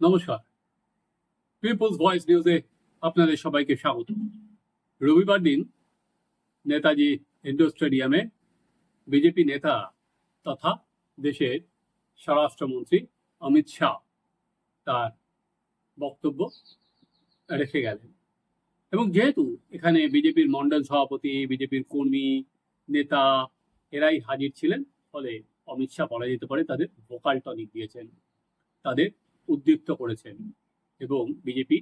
নমস্কার। People's voice নিউজে আপনাদের সবাইকে স্বাগত। রবিবার দিন নেতাজি ইন্ডোর স্টেডিয়ামে বিজেপি নেতা তথা দেশের স্বরাষ্ট্রমন্ত্রী অমিত শাহ তার বক্তব্য রেখে গেলেন। এবং যেহেতু এখানে বিজেপির মন্ডল সভাপতি, বিজেপির কর্মী, নেতা এরাই হাজির ছিলেন, ফলে অমিত শাহ বলা যেতে পারে তাদের ভোকাল টনিক দিয়েছেন। তাদের উদ্দীপ্ত করেছেন এবং বিজেপি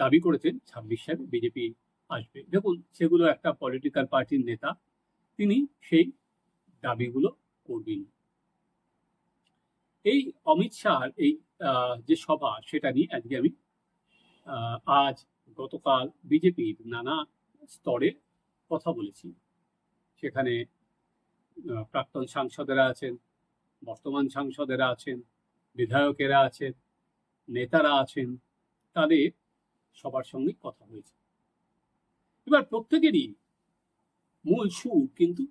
দাবি করেছেন ছাব্বিশ সালে বিজেপি আসবে। দেখুন, সেগুলো একটা পলিটিক্যাল পার্টির নেতা, তিনি সেই দাবিগুলো করবেন। এই অমিত শাহর এই যে সভা, সেটা নিয়ে আজকে আমি আজ গতকাল বিজেপির নানা স্তরে কথা বলেছি। সেখানে প্রাক্তন সাংসদেরা আছেন, বর্তমান সাংসদেরা আছেন বিধায়কেরা আছেন, নেতারা আছেন, তাদের সবার সঙ্গে কথা হয়েছে। এবার প্রত্যেকেরই মূল সুর কিন্তু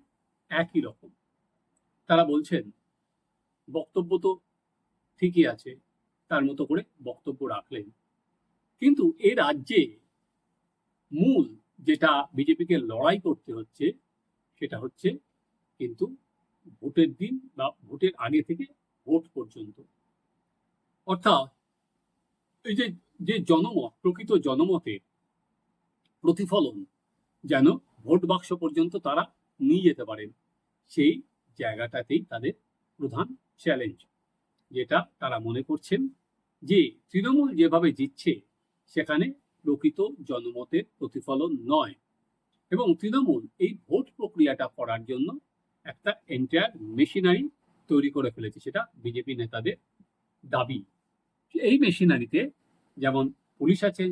একই রকম। তারা বলছেন, বক্তব্য তো ঠিকই আছে, তার মতো করে বক্তব্য রাখলেন। কিন্তু এ রাজ্যে মূল যেটা বিজেপিকে লড়াই করতে হচ্ছে, সেটা হচ্ছে কিন্তু ভোটের দিন বা ভোটের আগে থেকে ভোট পর্যন্ত। অর্থাৎ এই যে যে জনমত, প্রকৃত জনমতের প্রতিফলন যেন ভোট বাক্স পর্যন্ত তারা নিয়ে যেতে পারেন, সেই জায়গাটাতেই তাদের প্রধান চ্যালেঞ্জ যেটা তারা মনে করছেন যে তৃণমূল যেভাবে জিতছে, সেখানে প্রকৃত জনমতের প্রতিফলন নয়। এবং তৃণমূল এই ভোট প্রক্রিয়াটা করার জন্য একটা এন্টায়ার মেশিনারি তৈরি করে ফেলেছে, সেটা বিজেপি নেতাদের দাবি। এই মেশিনারিতে যেমন পুলিশ আছে,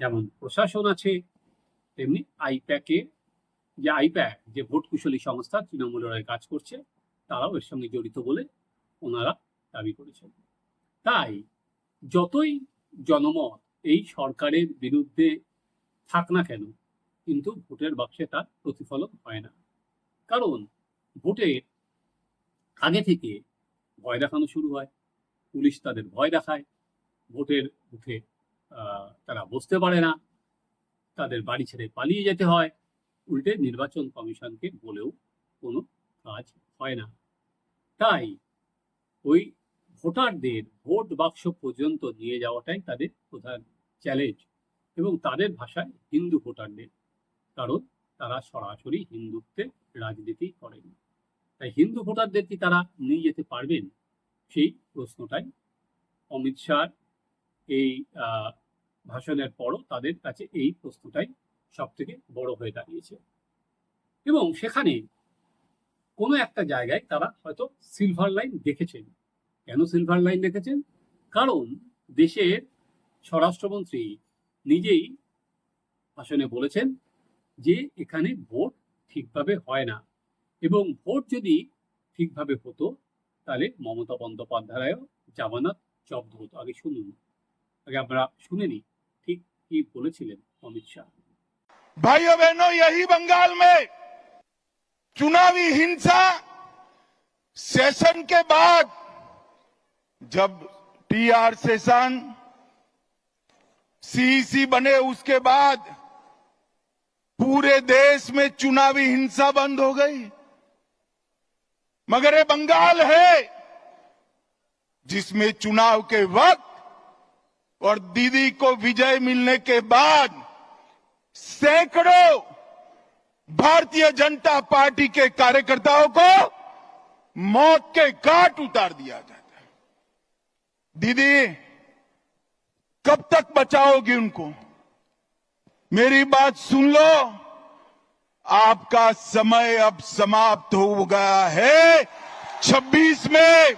যেমন প্রশাসন আছে, তেমনি আইপ্যাকে যে আইপ্যাক, যে ভোট কুশলী সংস্থা তৃণমূলের কাজ করছে, তারাও এর সঙ্গে জড়িত বলে ওনারা দাবি করেছেন। তাই যতই জনমত এই সরকারের বিরুদ্ধে থাক না কেন, কিন্তু ভোটের বাক্সে তার প্রতিফলন হয় না। কারণ ভোটের আগে থেকে ভয় দেখানো শুরু হয়, পুলিশ তাদের ভয় দেখায় ভোটের আহ, তারা বসতে পারে না। তাদের বাড়ি ছেড়ে পালিয়ে যেতে হয়। উল্টে নির্বাচন কমিশনকে বলেও কোনো কাজ হয় না। তাই ওই ভোটারদের ভোট বাক্স পর্যন্ত নিয়ে যাওয়াটাই তাদের প্রধান চ্যালেঞ্জ এবং তাদের ভাষায় হিন্দু ভোটারদের কারণ তারা সরাসরি হিন্দুত্বের রাজনীতি করেন। তাই হিন্দু ভোটারদের কি তারা নিয়ে যেতে পারবেন? সেই প্রশ্নটাই অমিত শাহ এই ভাষণের পরও তাদের কাছে এই প্রশ্নটাই সব থেকে বড় হয়ে দাঁড়িয়েছে। এবং সেখানে কোনো একটা জায়গায় তারা হয়তো সিলভার লাইন দেখেছেন। কেন সিলভার লাইন দেখেছেন? কারণ দেশের স্বরাষ্ট্রমন্ত্রী নিজেই ভাষণে বলেছেন যে এখানে ভোট ঠিকভাবে হয় না। এবং ভোট যদি ঠিকভাবে হতো, তাহলে মমতা বন্দ্যোপাধ্যায়ও জামানত জব্দ হতো। আগে শুনুন। আগে আমরা শুনে নিই ঠিক কি বলেছিলেন অমিত শাহ भाइयों बहनों यही बंगाल में चुनावी हिंसा सेशन के बाद जब टीआर सेशन सीईसी बने उसके बाद पूरे देश में चुनावी हिंसा बंद हो गई मगर ये बंगाल है जिसमें चुनाव के वक्त और दीदी को विजय मिलने के बाद सैकड़ों भारतीय जनता पार्टी के कार्यकर्ताओं को मौत के घाट उतार दिया जाता है। दीदी, कब तक बचाओगी उनको? मेरी बात सुन लो। आपका समय अब समाप्त हो गया है। 26 में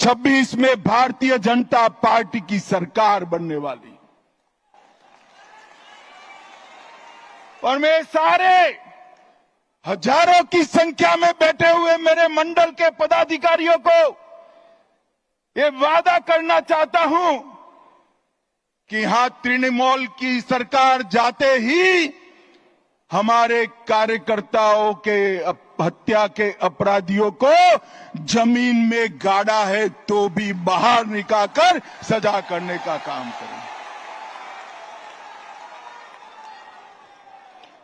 26 में भारतीय जनता पार्टी की सरकार बनने वाली। और मैं सारे हज़ारों की संख्या में बैठे हुए मेरे मंडल के पदाधिकारियों को ये वादा करना चाहता हूँ कि यहाँ तृणमूल की सरकार जाते ही हमारे कार्यकर्ताओं के हत्या के अपराधियों को ज़मीन में गाड़ा है तो भी बाहर निकालकर सजा करने का काम करें।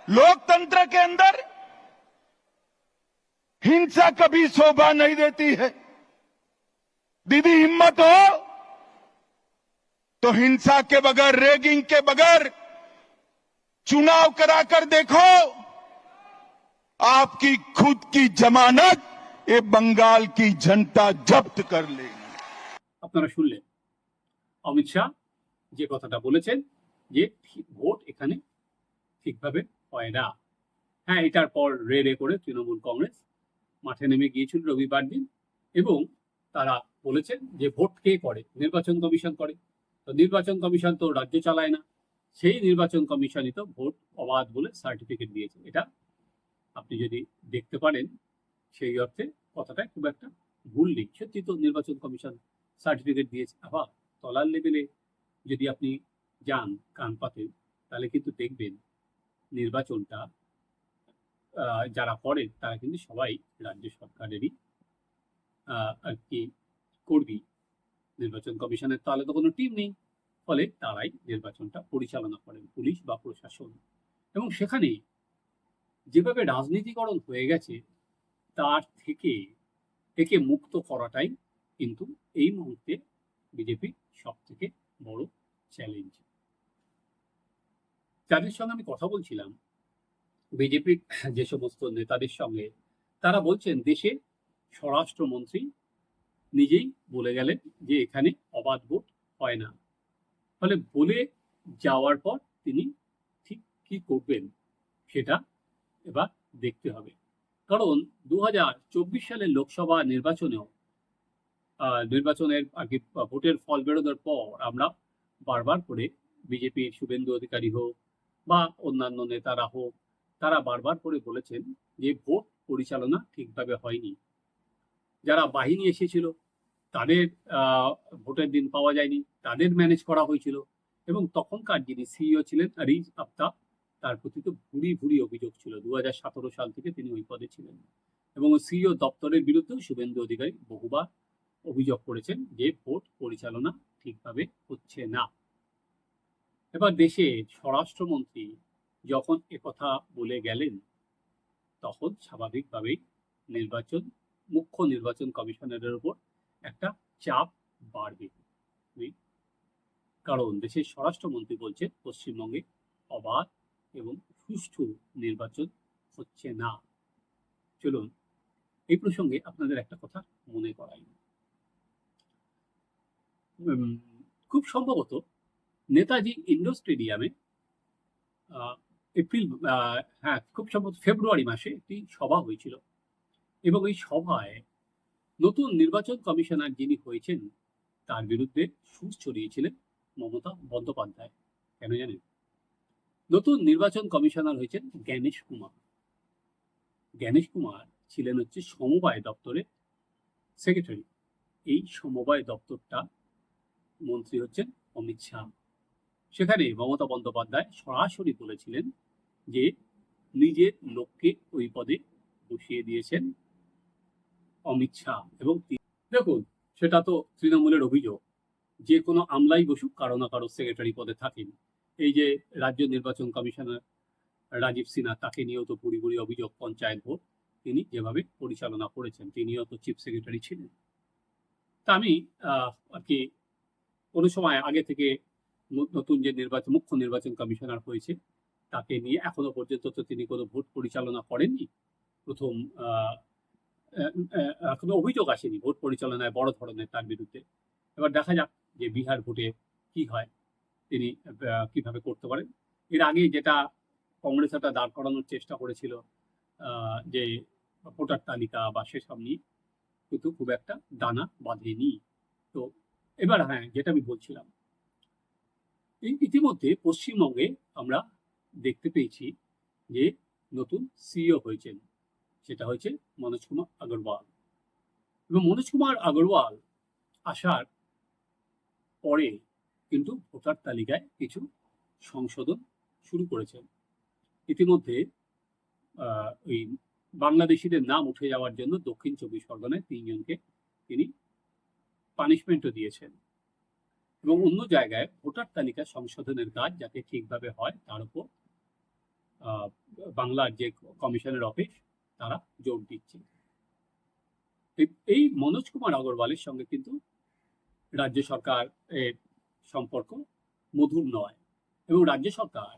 लोकतंत्र के अंदर हिंसा कभी शोभा नहीं देती है। दीदी, हिम्मत हो तो हिंसा के बगैर, रेगिंग के बगैर चुनाव कराकर देखो। आपकी खुद की जमानत ये बंगाल की जनता जब्त कर लेगी আপনারা শুনলেন অমিত শাহ যে কথাটা বলেছেন যে ঠিক- ভোট এখানে ঠিকভাবে হয় না হ্যাঁ এটার পর রে রে করে তৃণমূল কংগ্রেস মাঠে নেমে গিয়েছিল রবিবার দিন এবং তারা বলেছেন যে ভোট কে করে নির্বাচন কমিশন করে তো নির্বাচন কমিশন তো রাজ্য চালায় না সেই নির্বাচন কমিশনই তো ভোট অবাধ বলে সার্টিফিকেট দিয়েছে এটা আপনি যদি দেখতে পারেন, সেই অর্থে কথাটা খুব একটা ভুল নেই সত্যি তো নির্বাচন কমিশন সার্টিফিকেট দিয়েছে। আবার তলার লেভেলে যদি আপনি যান কান পাতেন তাহলে কিন্তু দেখবেন নির্বাচনটা যারা করেন, তারা কিন্তু সবাই রাজ্য সরকারেরই আর কি কর্মী। নির্বাচন কমিশনের তাহলে তো কোনো টিম নেই। ফলে তারাই নির্বাচনটা পরিচালনা করেন, পুলিশ বা প্রশাসন। এবং সেখানে যেভাবে রাজনীতিকরণ হয়ে গেছে, তার থেকে থেকে মুক্ত করাটাই কিন্তু এই মুহূর্তে বিজেপি সব থেকে বড় চ্যালেঞ্জ যাদের সঙ্গে আমি কথা বলছিলাম। বিজেপির যে সমস্ত নেতাদের সঙ্গে, তারা বলছেন, দেশে স্বরাষ্ট্রমন্ত্রী নিজেই বলে গেলেন যে এখানে অবাধ ভোট হয় না। ফলে বলে যাওয়ার পর তিনি ঠিক কি করবেন, সেটা এবার দেখতে হবে। কারণ দু হাজার চব্বিশ সালের লোকসভা নির্বাচনেও নির্বাচনের আগে ভোটের ফল বেরোনোর পর আমরা বারবার করে বিজেপির শুভেন্দু অধিকারী হোক বা অন্যান্য নেতারা হোক, তারা বারবার করে বলেছেন যে ভোট পরিচালনা ঠিকভাবে হয়নি। যারা বাহিনী এসেছিল, তাদের ভোটের দিন পাওয়া যায়নি, তাদের ম্যানেজ করা হয়েছিল এবং তখনকার যিনি সিইও ছিলেন রিজ আফতাব তার প্রতি তো ভুরি ভুরি অভিযোগ ছিল। দু হাজার সতেরো সাল থেকে তিনি ওই পদে ছিলেন। এবং সিইও দপ্তরের বিরুদ্ধেও শুভেন্দু অধিকারী বহুবার অভিযোগ করেছেন যে ভোট পরিচালনা ঠিকভাবে হচ্ছে না। এবার দেশে স্বরাষ্ট্রমন্ত্রী যখন একথা বলে গেলেন, তখন স্বাভাবিকভাবেই নির্বাচন, মুখ্য নির্বাচন কমিশনারের উপর একটা চাপ বাড়বে। কারণ দেশের স্বরাষ্ট্রমন্ত্রী বলছেন, পশ্চিমবঙ্গে অবাধ এবং সুষ্ঠু নির্বাচন হচ্ছে না। চলুন, এই প্রসঙ্গে আপনাদের একটা কথা মনে করাই। খুব সম্ভবত নেতাজি ইন্ডোর স্টেডিয়ামে এপ্রিল হ্যাঁ খুব সম্ভবত ফেব্রুয়ারি মাসে একটি সভা হয়েছিল এবং এই সভায় নতুন নির্বাচন কমিশনার যিনি হয়েছেন, তার বিরুদ্ধে সুর ছড়িয়েছিলেন মমতা বন্দ্যোপাধ্যায়। কেন জানেন? নতুন নির্বাচন কমিশনার হয়েছেন জ্ঞানেশ কুমার। জ্ঞানেশ কুমার ছিলেন হচ্ছে সমবায় দপ্তরের সেক্রেটারি। এই সমবায় দপ্তরটা মন্ত্রী হচ্ছেন অমিত শাহ। সেখানে মমতা বন্দ্যোপাধ্যায় সরাসরি বলেছিলেন যে নিজের লোককে ওই পদে বসিয়ে দিয়েছেন অমিত শাহ এবং দেখুন, সেটা তো তৃণমূলের অভিযোগ। যে কোনো আমলাই বসুক, কারও না কারও সেক্রেটারি পদে থাকেন। এই যে রাজ্য নির্বাচন কমিশনার রাজীব সিনহা তাকে নিয়েও তো পুরি পুরি অভিযোগ পঞ্চায়েত ভোট। তিনি যেভাবে পরিচালনা করেছেন তিনিও তো চিফ সেক্রেটারি ছিলেন। তা আমি আর কি কোনো সময় আগে থেকে নতুন যে নির্বাচন মুখ্য নির্বাচন কমিশনার হয়েছে তাকে নিয়ে এখনও পর্যন্ত তো তিনি কোনো ভোট পরিচালনা করেননি। প্রথম আহ, অভিযোগ আসেনি ভোট পরিচালনায় বড় ধরনের তার বিরুদ্ধে। এবার দেখা যাক যে বিহার ভোটে কি হয়। তিনি কীভাবে করতে পারেন। এর আগে যেটা কংগ্রেস একটা দাঁড় করানোর চেষ্টা করেছিল যে ভোটার তালিকা বা সেসব নিয়ে, কিন্তু খুব একটা দানা বাঁধেনি। তো এবার হ্যাঁ যেটা আমি বলছিলাম, এই ইতিমধ্যে পশ্চিমবঙ্গে আমরা দেখতে পেয়েছি যে নতুন সিইও হয়েছেন, সেটা হয়েছে মনোজ কুমার আগরওয়াল। এবং মনোজ কুমার আগরওয়াল আসার পরে কিন্তু ভোটার তালিকায় কিছু সংশোধন শুরু করেছেন ইতিমধ্যে ওই বাংলাদেশিদের নাম উঠে যাওয়ার জন্য দক্ষিণ চব্বিশ পরগনায় তিনজনকে তিনি পানিশমেন্টও দিয়েছেন। এবং অন্য জায়গায় ভোটার তালিকা সংশোধনের কাজ যাতে ঠিকভাবে হয়, তার উপর বাংলার যে কমিশনের অফিস, তারা জোর দিচ্ছে। এই- মনোজ কুমার আগরওয়ালের সঙ্গে কিন্তু রাজ্য সরকার সম্পর্ক মধুর নয় এবং রাজ্য সরকার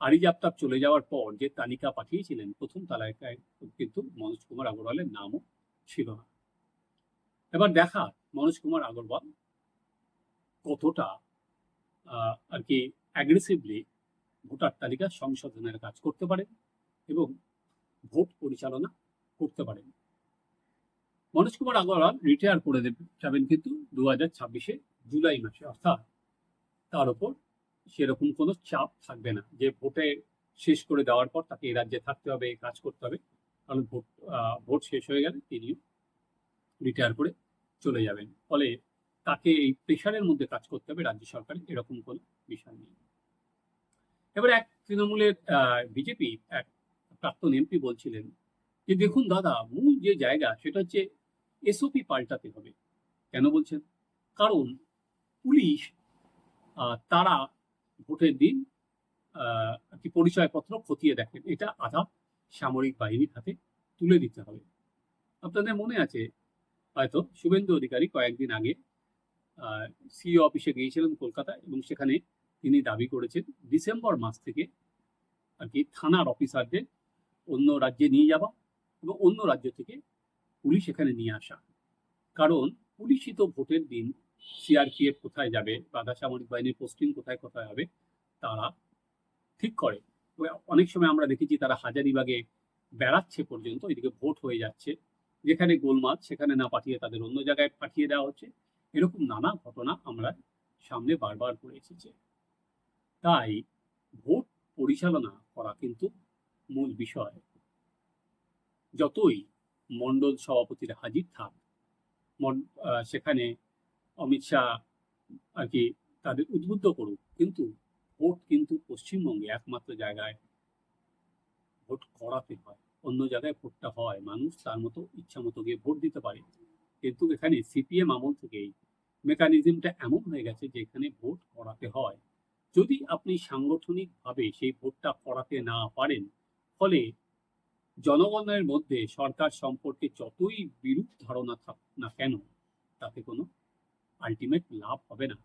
আরিজ আফতাব চলে যাওয়ার পর যে তালিকা পাঠিয়েছিলেন, প্রথম তালিকায় কিন্তু মনোজ কুমার আগরওয়ালের নামও ছিল না। এবার দেখা মনোজ কুমার আগরওয়াল কতটা আর কি অ্যাগ্রেসিভলি ভোটার তালিকা সংশোধনের কাজ করতে পারেন এবং ভোট পরিচালনা করতে পারেন মনোজ কুমার আগরওয়াল রিটায়ার করে যাবেন কিন্তু দু হাজার ছাব্বিশে জুলাই মাসে, অর্থাৎ তার ওপর সেরকম কোনো চাপ থাকবে না। যে ভোটে শেষ করে দেওয়ার পর তাকে এই রাজ্যে থাকতে হবে কাজ করতে হবে, কারণ ভোট ভোট শেষ হয়ে গেলে তিনিও রিটায়ার করে চলে যাবেন। ফলে তাকে এই প্রেশারের মধ্যে কাজ করতে হবে, রাজ্য সরকারের এরকম কোনো বিষয় নেই। এবার এক তৃণমূলের বিজেপি, এক প্রাক্তন এমপি বলছিলেন যে, দেখুন দাদা, মূল যে জায়গা সেটা হচ্ছে এসওপি পাল্টাতে হবে। কেন বলছেন? কারণ পুলিশ তারা ভোটের দিন কি পরিচয়পত্র খতিয়ে দেখেন। এটা আধা সামরিক বাহিনীর হাতে তুলে দিতে হবে। আপনাদের মনে আছে, হয়তো শুভেন্দু অধিকারী কয়েকদিন আগে সিইও অফিসে গিয়েছিলেন কলকাতায় এবং সেখানে তিনি দাবি করেছেন, ডিসেম্বর মাস থেকে আর কি থানার অফিসারদের অন্য রাজ্যে নিয়ে যাওয়া এবং অন্য রাজ্য থেকে পুলিশ এখানে নিয়ে আসা। কারণ পুলিশই তো ভোটের দিন সিআরপিএফ কোথায় যাবে বাধা সামরিক বাহিনীর পোস্টিং কোথায় কোথায় হবে, তারা ঠিক করে। অনেক সময় আমরা দেখেছি তারা হাজারিবাগে বেড়াচ্ছে পর্যন্ত, এদিকে ভোট হয়ে যাচ্ছে। যেখানে গোলমাল, সেখানে না পাঠিয়ে তাদের অন্য জায়গায় পাঠিয়ে দেওয়া হচ্ছে। এরকম নানা ঘটনা আমরা সামনে বারবার করে এসেছে। তাই ভোট পরিচালনা করা কিন্তু মূল বিষয়। যতই মণ্ডল সভাপতিরা হাজির থাক সেখানে অমিত শাহ আর কি তাদের উদ্বুদ্ধ করুক। কিন্তু ভোট কিন্তু পশ্চিমবঙ্গে একমাত্র জায়গায় ভোট করাতে হয়। অন্য জায়গায় ভোটটা হয়। মানুষ তার মতো ইচ্ছা মতো গিয়ে ভোট দিতে পারে। কিন্তু এখানে সিপিএম আমল থেকেই মেকানিজমটা এমন হয়ে গেছে যে এখানে ভোট করাতে হয়। যদি আপনি সাংগঠনিকভাবে সেই ভোটটা করাতে না পারেন, ফলে জনগণের মধ্যে সরকার সম্পর্কে যতই বিরূপ ধারণা থাক না কেন, তাতে কোনো আলটিমেট লাভ হবে না।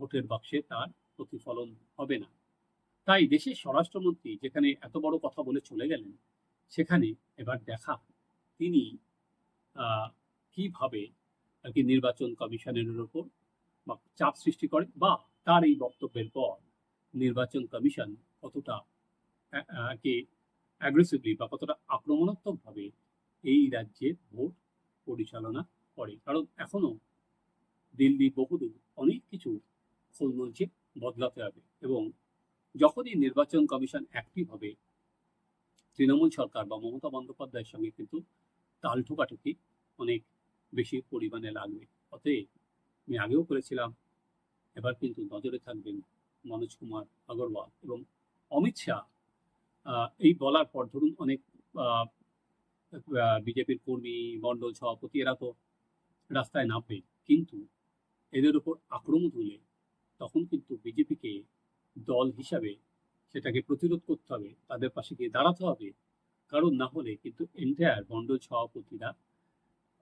ভোটের বাক্সে তার প্রতিফলন হবে না। তাই দেশের স্বরাষ্ট্রমন্ত্রী যেখানে এত বড় কথা বলে চলে গেলেন, সেখানে এবার দেখা তিনি কীভাবে আর কি নির্বাচন কমিশনের উপর বা চাপ সৃষ্টি করে বা তার এই বক্তব্যের পর নির্বাচন কমিশন কতটা কি অ্যাগ্রেসিভলি বা কতটা আক্রমণাত্মকভাবে এই রাজ্যের ভোট পরিচালনা করে। কারণ এখনও দিল্লি বহুদূর অনেক কিছু খোলমলছে বদলাতে হবে এবং যখনই নির্বাচন কমিশন অ্যাক্টিভ হবে, তৃণমূল সরকার বা মমতা বন্দ্যোপাধ্যায়ের সঙ্গে কিন্তু তাল ঠোকাঠুকি অনেক বেশি পরিমাণে লাগবে। অতএব আমি আগেও করেছিলাম, এবার কিন্তু নজরে থাকবেন মনোজ কুমার আগরওয়াল এবং অমিত শাহ। এই বলার পর ধরুন অনেক বিজেপির কর্মী, মণ্ডল সভাপতি এরা তো রাস্তায় নামবে। কিন্তু এদের উপর আক্রমণ হলে তখন কিন্তু বিজেপিকে দল হিসাবে সেটাকে প্রতিরোধ করতে হবে, তাদের পাশে গিয়ে দাঁড়াতে হবে। কারণ না হলে কিন্তু এন্টায়ার মণ্ডল সভাপতিরা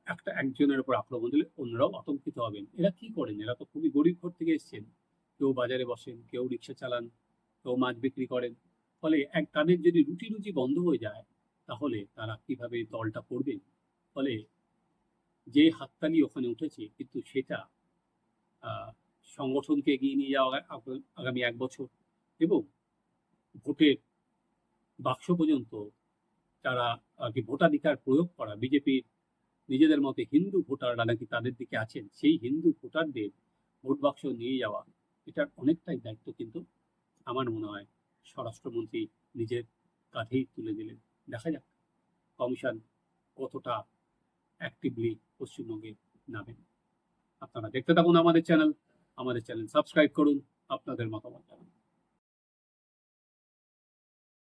একটা একজনের উপর আক্রমণ দিলে অন্যরাও আতঙ্কিত হবেন। এরা কি করেন? এরা তো খুবই গরিব ঘর থেকে এসছেন। কেউ বাজারে বসেন, কেউ রিক্সা চালান, কেউ মাছ বিক্রি করেন। ফলে এক তাদের যদি রুটি রুজি বন্ধ হয়ে যায়, তাহলে তারা কীভাবে দলটা করবেন? ফলে যে হাততালি ওখানে উঠেছে, কিন্তু সেটা সংগঠনকে এগিয়ে নিয়ে যাওয়া আগ- আগামী এক বছর এবং ভোটের বাক্স পর্যন্ত তারা কি ভোটাধিকার প্রয়োগ করা, বিজেপির নিজেদের মতে হিন্দু ভোটাররা নাকি তাদের দিকে আছেন, সেই হিন্দু ভোটারদের ভোট বাক্স নিয়ে যাওয়া, এটার অনেকটাই দায়িত্ব কিন্তু আমার মনে হয় স্বরাষ্ট্রমন্ত্রী নিজের কাঁধেই তুলে দিলেন। দেখা যাক, কমিশন কতটা অ্যাক্টিভলি পশ্চিমবঙ্গে নামেন আপনারা দেখতে থাকুন আমাদের চ্যানেল। আমাদের চ্যানেল সাবস্ক্রাইব করুন আপনাদের মতামত জানান।